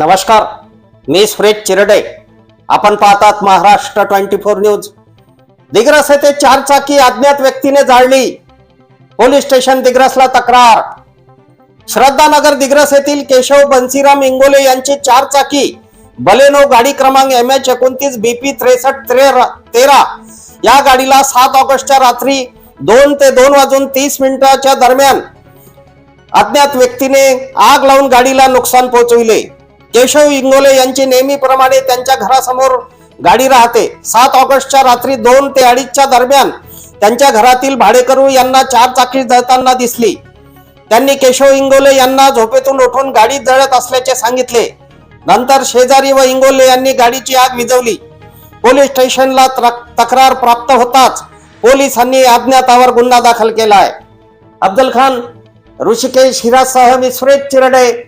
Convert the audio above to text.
नमस्कार मी सुरेश चिरडे. आपण पाहतात Maharashtra twenty four news. Digras येथे चार चाकी अज्ञात व्यक्तीने जाळली. पोलीस स्टेशन दिग्रसला तक्रार. श्रद्धानगर दिग्रस येथील केशव बन्सीराम इंगोले यांची चार चाकी बलेनो गाडी क्रमांक एम एच एकोणतीस बीपी त्रेसष्ट तेरा. या गाडीला सात ऑगस्टच्या रात्री दोन ते दोन वाजून तीस मिनिटाच्या दरम्यान अज्ञात व्यक्तीने आग लावून गाडीला नुकसान पोहोचविले. केशव इंगोले यांची नेहमीप्रमाणे त्यांच्या घरासमोर गाडी राहते. सात ऑगस्टच्या रात्री दोन ते अडीचच्या दरम्यान त्यांच्या घरातील भाडेकरू यांना चार चाकी जळताना दिसली. त्यांनी केशव इंगोले यांना झोपेतून उठून गाडी जळत असल्याचे सांगितले. नंतर शेजारी व इंगोले यांनी गाडीची आग विझवली. पोलीस स्टेशनला त्र- तक्रार प्राप्त होताच पोलिसांनी अज्ञातावर गुन्हा दाखल केला आहे. अब्दुल खान ऋषिकेश हिरासह मी Suresh Chirde.